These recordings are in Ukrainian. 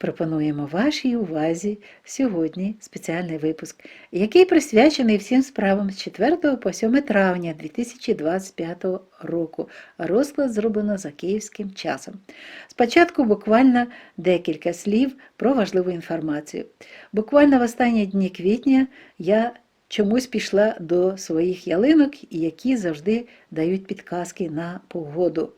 Пропонуємо вашій увазі сьогодні спеціальний випуск, який присвячений всім справам з 4 по 7 травня 2025 року. Розклад зроблено за київським часом. Спочатку буквально декілька слів про важливу інформацію. Буквально в останні дні квітня я чомусь пішла до своїх ялинок, які завжди дають підказки на погоду.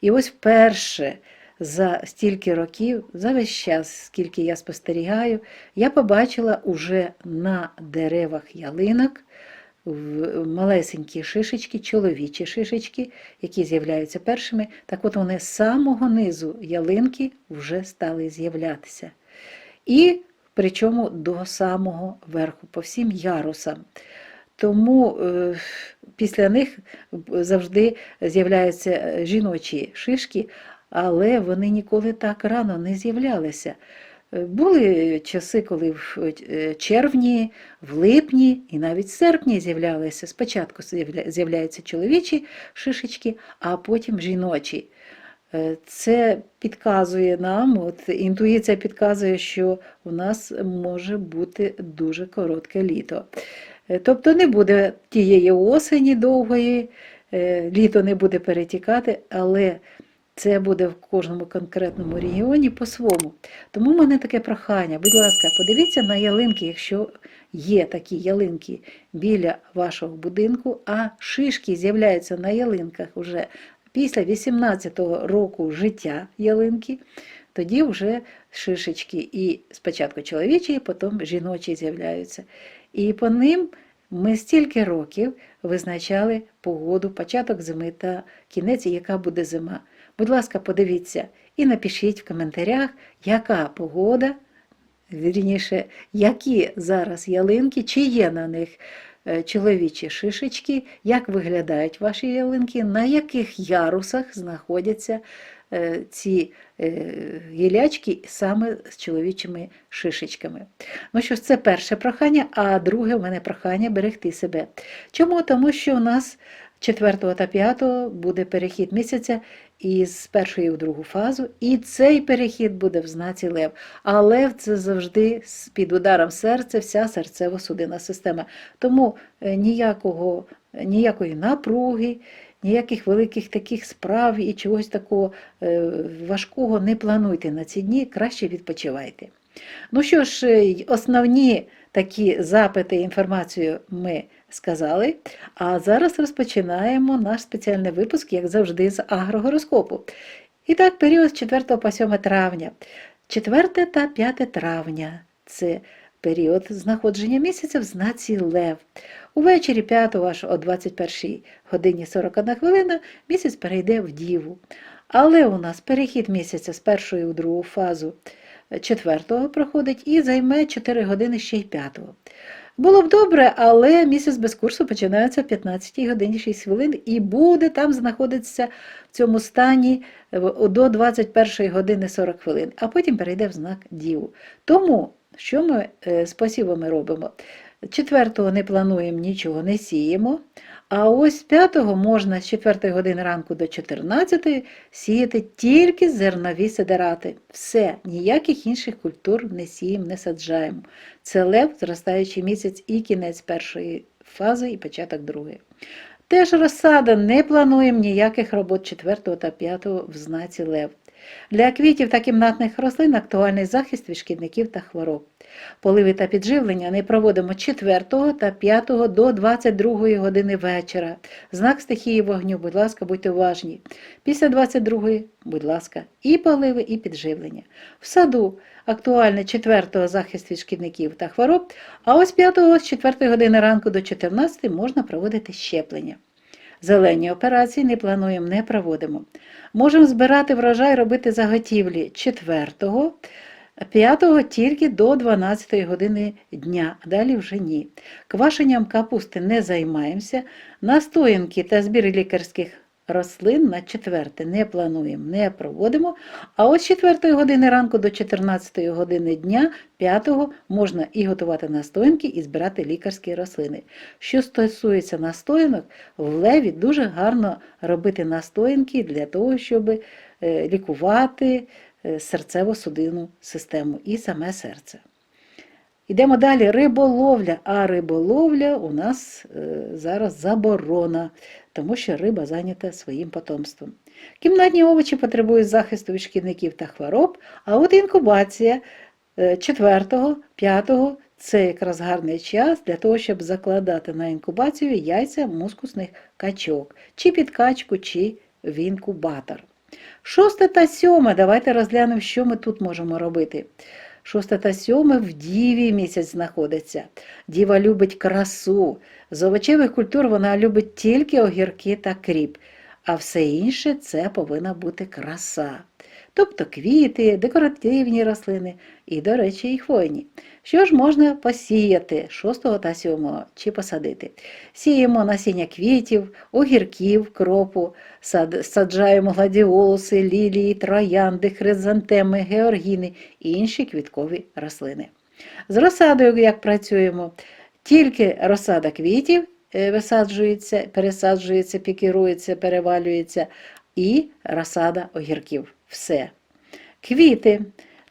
І ось вперше за стільки років, за весь час, скільки я спостерігаю, я побачила уже на деревах ялинок малесенькі шишечки, чоловічі шишечки, які з'являються першими. Так от вони з самого низу ялинки вже стали з'являтися. І причому до самого верху, по всім ярусам. Тому е, після них завжди з'являються е, жіночі шишки, але вони ніколи так рано не з'являлися. Е, Були часи, коли в е, червні, в липні і навіть в серпні з'являлися. Спочатку з'являються чоловічі шишечки, а потім жіночі. Е, Це підказує нам, от інтуїція підказує, що у нас може бути дуже коротке літо. Е, Тобто не буде тієї осені довгої, е, літо не буде перетікати, але це буде в кожному конкретному регіоні по-своєму. Тому в мене таке прохання. Будь ласка, подивіться на ялинки, якщо є такі ялинки біля вашого будинку, а шишки з'являються на ялинках вже після 18-го року життя ялинки, тоді вже шишечки і спочатку чоловічі, і потім жіночі з'являються. І по ним ми стільки років визначали погоду, початок зими та кінець, яка буде зима. Будь ласка, подивіться і напишіть в коментарях, яка погода, вірніше, які зараз ялинки, чи є на них е, чоловічі шишечки, як виглядають ваші ялинки, на яких ярусах знаходяться е, ці е, гілячки саме з чоловічими шишечками. Ну що ж, це перше прохання, а друге в мене прохання берегти себе. Чому? Тому що у нас 4 та 5 буде перехід місяця із першої в другу фазу, і цей перехід буде в знаці Лев. А Лев це завжди під ударом серця вся серцево-судинна система. Тому е, ніякого, ніякої напруги, ніяких великих таких справ і чогось такого е, важкого не плануйте на ці дні, краще відпочивайте. Ну що ж, е, основні такі запити, інформацію ми сказали. А зараз розпочинаємо наш спеціальний випуск, як завжди, з агрогороскопу. І так, період з 4 по 7 травня. 4 та 5 травня це період знаходження місяця в знаці Лев. Увечері 5 аж о 21 годині 41 хвилина місяць перейде в Діву. Але у нас перехід місяця з першої у другу фазу 4 проходить і займе 4 години ще й 5. Було б добре, але місяць без курсу починається в 15 годині 6 хвилин і буде там знаходитися в цьому стані в- до 21 години 40 хвилин, а потім перейде в знак Діву. Тому що ми е, з посівами робимо? Четвертого не плануємо, нічого не сіємо. А ось п'ятого можна з 4 години ранку до 14 сіяти тільки зернові сидерати. Все, ніяких інших культур не сіємо, не саджаємо. Це лев, зростаючий місяць і кінець першої фази, і початок другої. Теж розсада не плануємо ніяких робот 4 та 5 в знаці лев. Для квітів та кімнатних рослин актуальний захист від шкідників та хвороб. Поливи та підживлення не проводимо 4 та 5 до 22 години вечора. Знак стихії вогню, будь ласка, будьте уважні. Після 22, будь ласка, і поливи, і підживлення. В саду актуальний 4 захист від шкідників та хвороб, а ось 5 з 4 години ранку до 14 можна проводити щеплення. Зелені операції не плануємо, не проводимо. Можемо збирати врожай, робити заготівлі 4 5 тільки до 12 години дня, далі вже ні. Квашенням капусти не займаємося, настоянки та збір лікарських рослин на четверте не плануємо, не проводимо. А от з 4 години ранку до 14 години дня, 5 можна і готувати настоянки, і збирати лікарські рослини. Що стосується настоянок, в леві дуже гарно робити настоянки для того, щоб е, лікувати серцево-судинну систему і саме серце. Йдемо далі. Риболовля. А риболовля у нас е, зараз заборона, тому що риба зайнята своїм потомством. Кімнатні овочі потребують захисту від шкідників та хвороб, а от інкубація 4, 5 це якраз гарний час для того, щоб закладати на інкубацію яйця мускусних качок, чи під качку, чи в інкубатор. Шосте та сьоме. Давайте розглянемо, що ми тут можемо робити. Шосте та сьоме в Діві місяць знаходиться. Діва любить красу. З овочевих культур вона любить тільки огірки та кріп, а все інше це повинна бути краса. Тобто квіти, декоративні рослини і, до речі, і хвойні. Що ж можна посіяти 6 та 7 чи посадити? Сіємо насіння квітів, огірків, кропу, сад- саджаємо гладіолуси, лілії, троянди, хризантеми, георгіни і інші квіткові рослини. З розсадою як працюємо? Тільки розсада квітів е, висаджується, пересаджується, пікірується, перевалюється, і розсада огірків. Все. Квіти.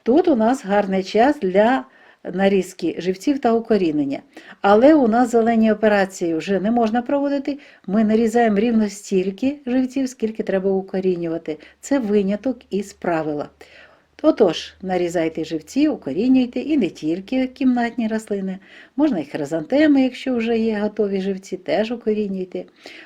Тут у нас гарний час для нарізки живців та укорінення. Але у нас зелені операції вже не можна проводити. Ми нарізаємо рівно стільки живців, скільки треба укорінювати. Це виняток із правила. Отож, нарізайте живці, укорінюйте і не тільки кімнатні рослини. Можна і хризантеми, якщо вже є готові живці, теж укорінюйте.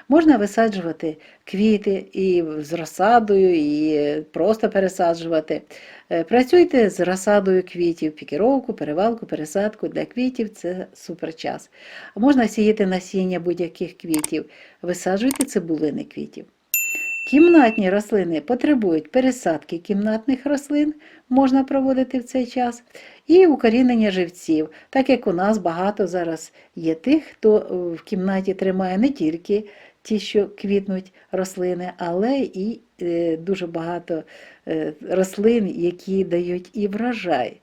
Можна висаджувати квіти і з розсадою, і просто пересаджувати. Е, Працюйте з розсадою квітів, пікіровку, перевалку, пересадку для квітів це супер час. Можна сіяти насіння будь-яких квітів, висаджуйте цибулини квітів. Кімнатні рослини потребують пересадки кімнатних рослин, можна проводити в цей час, і укорінення живців, так як у нас багато зараз є тих, хто е, в кімнаті тримає не тільки ті, що квітнуть рослини, але і е, дуже багато е, рослин, які дають і врожай.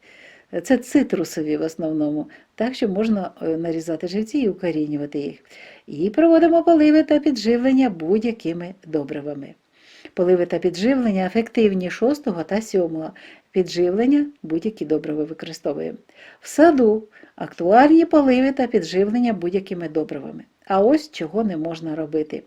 Це цитрусові в основному, так що можна е, нарізати живці і укорінювати їх. І проводимо поливи та підживлення будь-якими добривами. Поливи та підживлення ефективні 6 та 7 підживлення будь-які добрива використовуємо. В саду актуальні поливи та підживлення будь-якими добривами. А ось чого не можна робити.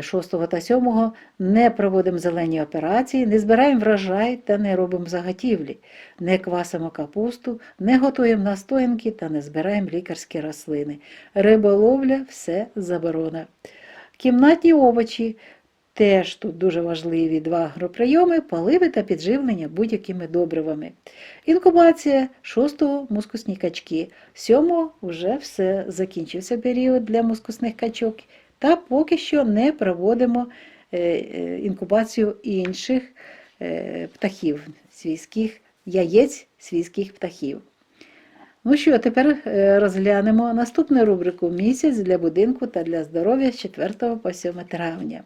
6 та 7 не проводимо зелені операції, не збираємо врожай та не робимо заготівлі, не квасимо капусту, не готуємо настоянки та не збираємо лікарські рослини. Риболовля все заборона. Кімнатні овочі теж тут дуже важливі два агроприйоми, поливи та підживлення будь-якими добривами. Інкубація 6-го мускусні качки, 7-го вже все закінчився період для мускусних качок. Та поки що не проводимо е, е, інкубацію інших е, птахів, свійських яєць свійських птахів. Ну що, тепер розглянемо наступну рубрику Місяць для будинку та для здоров'я з 4 по 7 травня.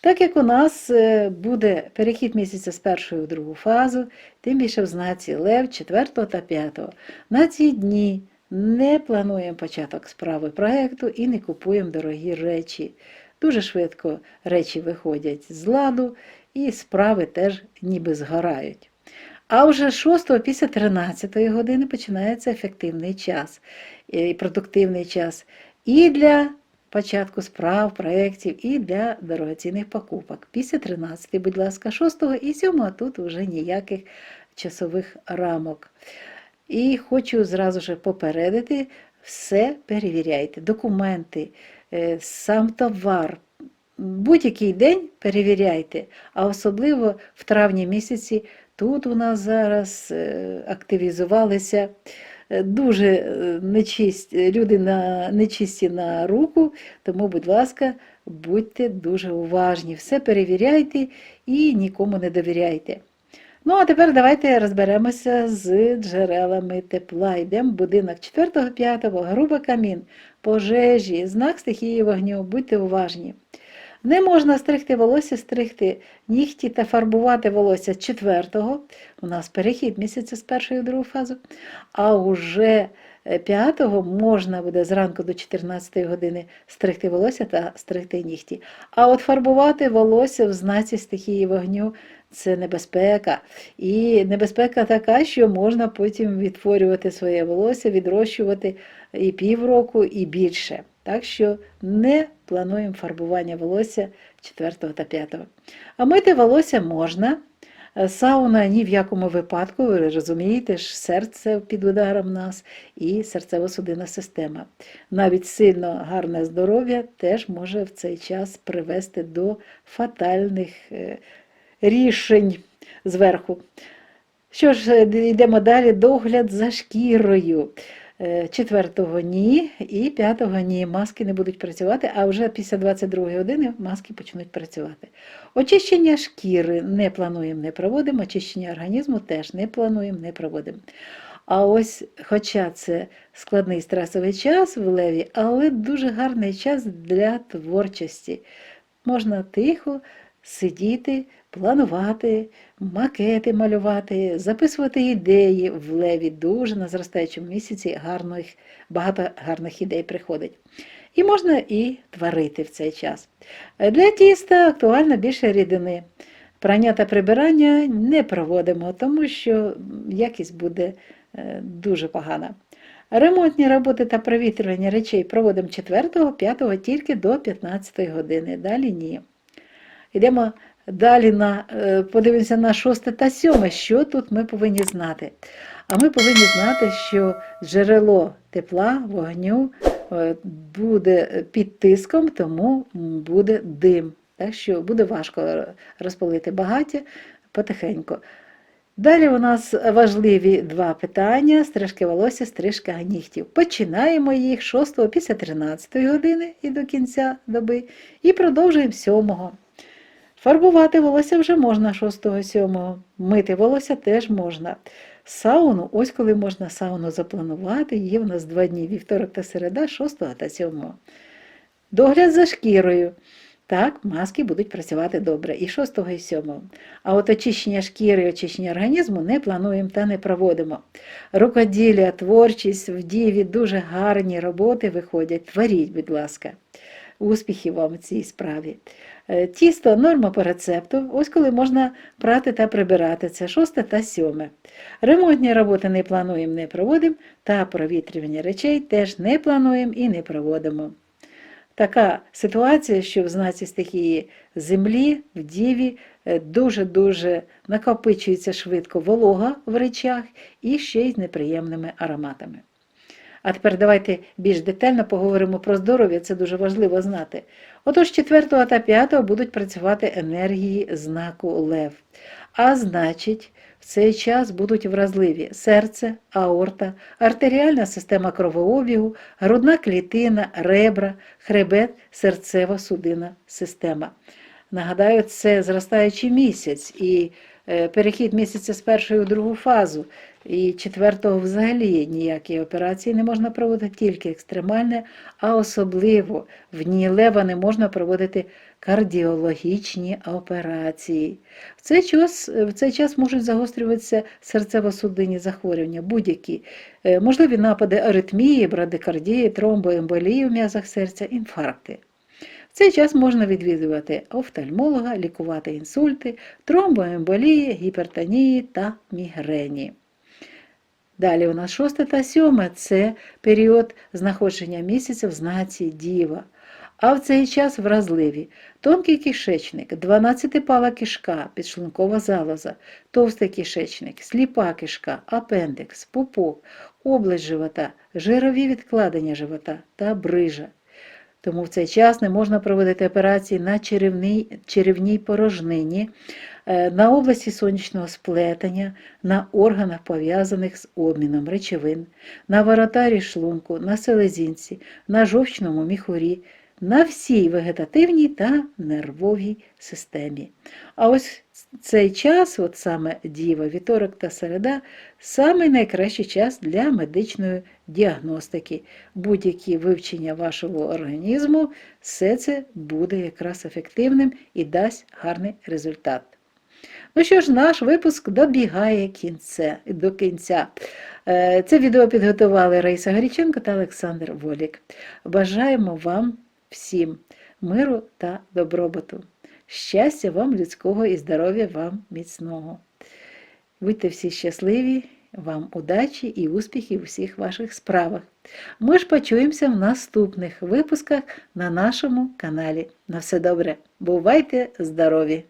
Так як у нас буде перехід місяця з першої в другу фазу, тим більше в знаці Лев 4 та 5. На ці дні не плануємо початок справи проєкту і не купуємо дорогі речі. Дуже швидко речі виходять з ладу, і справи теж ніби згорають. А вже 6 після 13 години починається ефективний час е, і продуктивний час і для початку справ, проєктів, і для дорогоцінних покупок. Після 13, будь ласка, 6 і 7 тут вже ніяких часових рамок. І хочу зразу ж попередити, все перевіряйте, документи, е, сам товар. Будь-який день перевіряйте, а особливо в травні місяці тут у нас зараз е, активізувалися е, дуже нечисті, люди на, нечисті на руку, тому, будь ласка, будьте дуже уважні, все перевіряйте і нікому не довіряйте. Ну, а тепер давайте розберемося з джерелами тепла. Йдемо в будинок 4-5, грубий камін, пожежі, знак стихії вогню, будьте уважні. Не можна стригти волосся, стригти нігті та фарбувати волосся 4-го. У нас перехід місяця з першої в другу фазу. А уже 5-го можна буде зранку до 14 години стригти волосся та стригти нігті. А от фарбувати волосся в знаці стихії вогню це небезпека. І небезпека така, що можна потім відтворювати своє волосся, відрощувати і півроку, і більше. Так що не плануємо фарбування волосся 4 та 5. А мити волосся можна. Е, Сауна ні в якому випадку, ви розумієте, ж серце під ударом нас і серцево-судинна система. Навіть сильно гарне здоров'я теж може в цей час привести до фатальних е, рішень зверху. Що ж, е, йдемо далі. Догляд за шкірою. Е, Четвертого ні і п'ятого ні. Маски не будуть працювати, а вже після 22 години маски почнуть працювати. Очищення шкіри не плануємо, не проводимо, очищення організму теж не плануємо, не проводимо. А ось, хоча це складний стресовий час в леві, але дуже гарний час для творчості. Можна тихо сидіти, планувати, макети малювати, записувати ідеї в леві. Дуже на зростаючому місяці гарних, багато гарних ідей приходить. І можна і творити в цей час. Для тіста актуально більше рідини. Прання та прибирання не проводимо, тому що якість буде е, дуже погана. Ремонтні роботи та провітрювання речей проводимо 4-5 тільки до 15 години. Далі ні. Йдемо далі на, е, подивимося на 6 та 7. Що тут ми повинні знати? А ми повинні знати, що джерело тепла, вогню е, буде під тиском, тому буде дим. Так що буде важко розпалити багаття потихеньку. Далі у нас важливі два питання: стрижки волосся, стрижка нігтів. Починаємо їх 6 після 13 години і до кінця доби, і продовжуємо 7. Фарбувати волосся вже можна 6-7. Мити волосся теж можна. Сауну, ось коли можна сауну запланувати, є в нас два дні, вівторок та середа, 6 та 7. Догляд за шкірою. Так, маски будуть працювати добре і 6 і 7. А от очищення шкіри очищення організму не плануємо та не проводимо. Рукоділля, творчість в діві дуже гарні роботи виходять. Творіть, будь ласка. Успіхів вам у цій справі. Е, Тісто норма по рецепту. Ось коли можна прати та прибирати. Це 6 та 7. Ремонтні роботи не плануємо, не проводимо, та провітрювання речей теж не плануємо і не проводимо. Така ситуація, що в знаці стихії землі, в діві е, дуже-дуже накопичується швидко волога в речах і ще й з неприємними ароматами. А тепер давайте більш детально поговоримо про здоров'я, це дуже важливо знати. Отож, 4 та 5 будуть працювати енергії знаку Лев. А значить, в цей час будуть вразливі серце, аорта, артеріальна система кровообігу, грудна клітина, ребра, хребет, серцево-судинна система. Нагадаю, це зростаючий місяць і е, перехід місяця з першої у другу фазу. І четвертого взагалі ніякі операції не можна проводити, тільки екстремальне, а особливо в дні лева не можна проводити кардіологічні операції. В цей час, в цей час можуть загострюватися серцево-судинні захворювання, будь-які е, можливі напади аритмії, брадикардії, тромбоемболії в м'язах серця, інфаркти. В цей час можна відвідувати офтальмолога, лікувати інсульти, тромбоемболії, гіпертонії та мігрені. Далі у нас 6 та 7 це період знаходження місяця в знаці Діва. А в цей час вразливі тонкий кишечник, 12-пала кишка, підшлункова залоза, товстий кишечник, сліпа кишка, апендикс, пупок, область живота, жирові відкладення живота та брижа. Тому в цей час не можна проводити операції на черевній, черевній порожнині, на області сонячного сплетення, на органах, пов'язаних з обміном речовин, на воротарі шлунку, на селезінці, на жовчному міхурі, на всій вегетативній та нервовій системі. А ось цей час, от саме діва, вівторок та середа, саме найкращий час для медичної діагностики. Будь-які вивчення вашого організму, все це буде якраз ефективним і дасть гарний результат. Ну що ж, наш випуск добігає кінця, до кінця. Е, Це відео підготували Раїса Горіченко та Олександр Волік. Бажаємо вам всім миру та добробуту. Щастя вам людського і здоров'я вам міцного. Будьте всі щасливі, вам удачі і успіхів у всіх ваших справах. Ми ж почуємося в наступних випусках на нашому каналі. На все добре. Бувайте здорові!